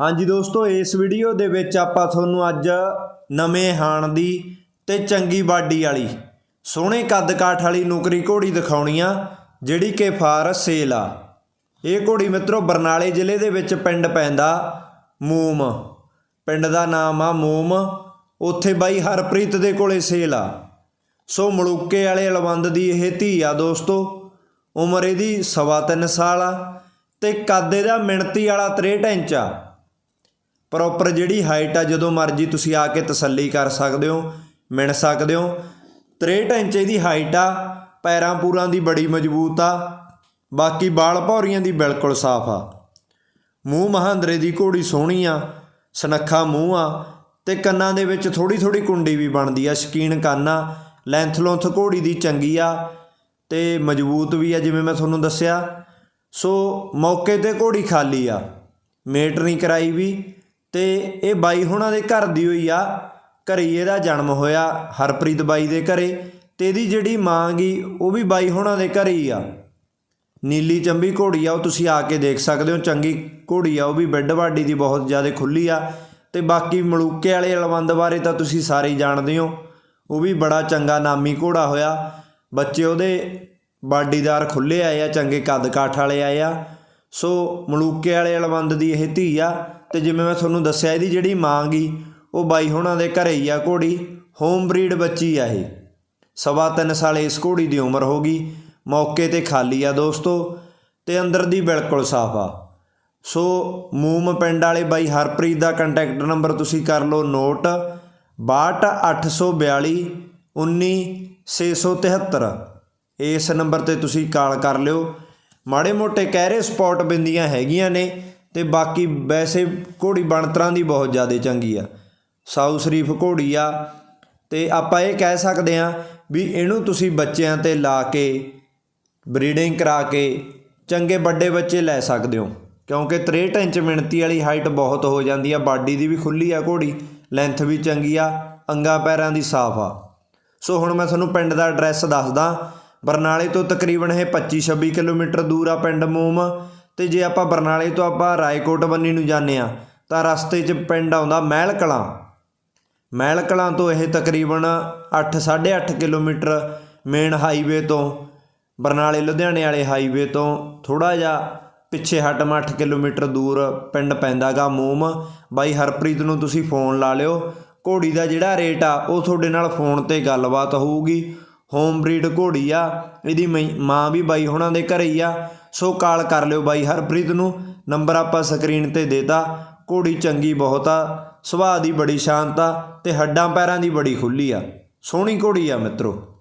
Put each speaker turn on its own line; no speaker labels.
ਹਾਂਜੀ ਦੋਸਤੋ, ਇਸ ਵੀਡੀਓ ਦੇ ਵਿੱਚ ਆਪਾਂ ਤੁਹਾਨੂੰ ਅੱਜ ਨਵੇਂ ਹਾਣ ਦੀ ਤੇ ਚੰਗੀ ਬਾਡੀ ਵਾਲੀ, ਸੋਹਣੇ ਕੱਦ ਕਾਠ ਵਾਲੀ ਨੁਕਰੀ ਘੋੜੀ ਦਿਖਾਉਣੀ ਆ, ਜਿਹੜੀ ਕਿ ਫਾਰ ਸੇਲ ਆ। ਇਹ ਘੋੜੀ ਮਿੱਤਰੋ, ਬਰਨਾਲੇ ਜ਼ਿਲ੍ਹੇ ਦੇ ਵਿੱਚ ਪਿੰਡ ਪੈਂਦਾ ਮੂਮ। ਪਿੰਡ ਦਾ ਨਾਮ ਆ ਮੂਮ। ਉੱਥੇ ਬਾਈ ਹਰਪ੍ਰੀਤ ਦੇ ਕੋਲੇ ਸੇਲ ਆ। ਸੋ ਮਲੂਕੇ ਵਾਲੇ ਅਲਵੰਦ ਦੀ ਇਹ ਧੀ ਆ ਦੋਸਤੋ। ਉਮਰ ਇਹਦੀ ਸਵਾ ਤਿੰਨ ਸਾਲ ਆ ਤੇ ਕੱਦ ਇਹਦਾ ਮਿਣਤੀ ਵਾਲਾ 63 ਇੰਚ ਆ। ਪ੍ਰੋਪਰ ਜਿਹੜੀ ਹਾਈਟ ਆ, ਜਦੋਂ ਮਰਜ਼ੀ ਤੁਸੀਂ ਆ ਕੇ ਤਸੱਲੀ ਕਰ ਸਕਦੇ ਹੋ, ਮਿਣ ਸਕਦੇ ਹੋ। 63 ਇੰਚ ਦੀ ਹਾਈਟ ਆ, ਪੈਰਾਂ ਪੂਰਾਂ ਦੀ ਬੜੀ ਮਜ਼ਬੂਤ ਆ, ਬਾਕੀ ਬਾਲ ਭੌਰੀਆਂ ਦੀ ਬਿਲਕੁਲ ਸਾਫ਼ ਆ। ਮੂੰਹ ਮਹਾਂਦਰੇ ਦੀ ਘੋੜੀ ਸੋਹਣੀ ਆ, ਸਨੱਖਾ ਮੂੰਹ ਆ, ਤੇ ਕੰਨਾਂ ਦੇ ਵਿੱਚ ਥੋੜੀ ਥੋੜੀ ਕੁੰਡੀ ਵੀ ਬਣਦੀ ਆ, ਸ਼ਕੀਨ ਕੰਨ ਆ, ਲੈਂਥ ਲੋਂਥ ਘੋੜੀ ਦੀ ਚੰਗੀ ਆ, ਤੇ ਮਜ਼ਬੂਤ ਵੀ ਆ, ਜਿਵੇਂ ਮੈਂ ਤੁਹਾਨੂੰ ਦੱਸਿਆ। ਸੋ ਮੌਕੇ ਤੇ ਘੋੜੀ ਖਾਲੀ ਆ, ਮੇਟ ਨਹੀਂ ਕਰਾਈ ਵੀ ਤੇ ਇਹ ਬਾਈ ਹੁਣਾਂ ਦੇ ਘਰ ਦੀ ਹੋਈ ਆ। ਘਰੇ ਹੀ ਇਹਦਾ ਜਨਮ ਹੋਇਆ, ਹਰਪ੍ਰੀਤ ਬਾਈ ਦੇ ਘਰੇ। ਤੇ ਇਹਦੀ ਜਿਹੜੀ ਮਾਂ ਗਈ ਉਹ ਵੀ ਬਾਈ ਹੁਣਾਂ ਦੇ ਘਰੇ ਹੀ ਆ। ਨੀਲੀ ਚੰਬੀ ਘੋੜੀ ਆ, ਉਹ ਤੁਸੀਂ ਆ ਕੇ ਦੇਖ ਸਕਦੇ ਹੋ। ਚੰਗੀ ਘੋੜੀ ਆ, ਉਹ ਵੀ ਬੈੱਡ ਬਾਡੀ ਦੀ ਬਹੁਤ ਜ਼ਿਆਦਾ ਖੁੱਲੀ ਆ। ਤੇ ਬਾਕੀ ਮਲੂਕੇ ਵਾਲੇ ਅਲਵੰਦ ਬਾਰੇ ਤਾਂ ਤੁਸੀਂ ਸਾਰੇ ਹੀ ਜਾਣਦੇ ਹੋ। ਉਹ ਵੀ ਬੜਾ ਚੰਗਾ ਨਾਮੀ ਘੋੜਾ ਹੋਇਆ। ਬੱਚੇ ਉਹਦੇ ਬਾਡੀਦਾਰ ਖੁੱਲੇ ਆਏ ਆ, ਚੰਗੇ ਕੱਦ ਕਾਠ ਵਾਲੇ ਆਏ ਆ। ਸੋ ਮਲੂਕੇ ਵਾਲੇ ਅਲਵੰਦ ਦੀ ਇਹ ਧੀ ਆ, ਤੇ ਜਿਵੇਂ ਮੈਂ ਤੁਹਾਨੂੰ ਦੱਸਿਆ, ਇਹਦੀ ਜਿਹੜੀ ਮਾਂ ਗੀ, ਉਹ ਬਾਈ ਹੁਣਾਂ ਦੇ ਘਰੇ ਹੀ ਆ ਘੋੜੀ ਹੋਮ ਬਰੀਡ ਬੱਚੀ ਆ ਇਹ। ਸਵਾ ਤਿੰਨ ਸਾਲ ਇਸ ਘੋੜੀ ਦੀ ਉਮਰ ਹੋ ਗਈ, ਮੌਕੇ ਤੇ ਖਾਲੀ ਆ ਦੋਸਤੋ, ਤੇ ਅੰਦਰ ਦੀ ਬਿਲਕੁਲ ਸਾਫ਼ ਆ। ਸੋ ਮੂਮ ਪਿੰਡ ਵਾਲੇ ਬਾਈ ਹਰਪ੍ਰੀਤ ਦਾ ਕੰਟੈਕਟ ਨੰਬਰ ਤੁਸੀਂ ਕਰ ਲਓ ਨੋਟ 62842 19673 ਇਸ ਨੰਬਰ ਤੇ ਤੁਸੀਂ ਕਾਲ ਕਰ ਲਿਓ ਮਾੜੇ ਮੋਟੇ ਕਹਿਰੇ ਸਪੌਟ ਬਿੰਦੀਆਂ ਹੈਗੀਆਂ ਨੇ ਤੇ ਬਾਕੀ ਵੈਸੇ ਘੋੜੀ ਬਣਤਰਾਂ ਦੀ ਬਹੁਤ ਜ਼ਿਆਦਾ ਚੰਗੀ ਆ। ਸਾਊ ਸ਼ਰੀਫ ਘੋੜੀ ਆ ਤੇ ਆਪਾਂ ਇਹ ਕਹਿ ਸਕਦੇ ਆ ਵੀ ਇਹਨੂੰ ਤੁਸੀਂ ਬੱਚਿਆਂ ਤੇ ਲਾ ਕੇ, ਬਰੀਡਿੰਗ ਕਰਾ ਕੇ ਚੰਗੇ ਵੱਡੇ ਬੱਚੇ ਲੈ ਸਕਦੇ ਹੋ। ਕਿਉਂਕਿ 63 ਇੰਚ ਮਿਣਤੀ ਵਾਲੀ ਹਾਈਟ ਬਹੁਤ ਹੋ ਜਾਂਦੀ ਆ, ਬਾਡੀ ਦੀ ਵੀ ਖੁੱਲੀ ਆ ਘੋੜੀ, ਲੈਂਥ ਵੀ ਚੰਗੀ ਆ, ਅੰਗਾ ਪੈਰਾਂ ਦੀ ਸਾਫ਼ ਆ। ਸੋ ਹੁਣ ਮੈਂ ਤੁਹਾਨੂੰ ਪਿੰਡ ਦਾ ਐਡਰੈਸ ਦੱਸਦਾ। ਬਰਨਾਲੇ ਤੋਂ ਤਕਰੀਬਨ ਇਹ 25-26 ਕਿਲੋਮੀਟਰ ਦੂਰ ਆ ਪਿੰਡ ਮੋਮ ਤੇ ਜੇ ਆਪਾਂ ਬਰਨਾਲੇ ਤੋਂ ਆਪਾਂ ਰਾਏਕੋਟ ਬੰਨੀ ਨੂੰ ਜਾਂਦੇ ਆ ਤਾਂ ਰਸਤੇ 'ਚ ਪਿੰਡ ਆਉਂਦਾ ਮਹਿਲ ਕਲਾਂ ਮਹਿਲ ਕਲਾਂ ਤੋਂ ਇਹ ਤਕਰੀਬਨ 8-8.5 ਕਿਲੋਮੀਟਰ ਮੇਨ ਹਾਈਵੇ ਤੋਂ, ਬਰਨਾਲੇ ਲੁਧਿਆਣੇ ਵਾਲੇ ਹਾਈਵੇ ਤੋਂ ਥੋੜਾ ਜਿਹਾ ਪਿੱਛੇ ਹਟਮ 8 ਕਿਲੋਮੀਟਰ ਦੂਰ ਪਿੰਡ ਪੈਂਦਾਗਾ ਮੋਮ। ਬਾਈ ਹਰਪ੍ਰੀਤ ਨੂੰ ਤੁਸੀਂ ਫੋਨ ਲਾ ਲਿਓ। ਘੋੜੀ ਦਾ ਜਿਹੜਾ ਰੇਟ ਆ, ਉਹ ਤੁਹਾਡੇ ਨਾਲ ਫੋਨ ਤੇ ਗੱਲਬਾਤ ਹੋਊਗੀ। ਹੋਮ ਬਰੀਡ ਘੋੜੀ ਆ, ਇਹਦੀ ਮਈ- ਮਾਂ ਵੀ ਬਾਈ ਹੁਣਾਂ ਦੇ ਘਰੇ ਹੀ ਆ। ਸੋ ਕਾਲ ਕਰ ਲਿਓ ਬਾਈ ਹਰਪ੍ਰੀਤ ਨੂੰ, ਨੰਬਰ ਆਪਾਂ ਸਕਰੀਨ ਤੇ ਦੇਤਾ ਘੋੜੀ ਚੰਗੀ ਬਹੁਤ ਆ, ਸੁਭਾਅ ਦੀ ਬੜੀ ਸ਼ਾਂਤ ਆ ਤੇ ਹੱਡਾਂ ਪੈਰਾਂ ਦੀ ਬੜੀ ਖੁੱਲੀ ਆ। ਸੋਹਣੀ ਘੋੜੀ ਆ ਮਿੱਤਰੋ।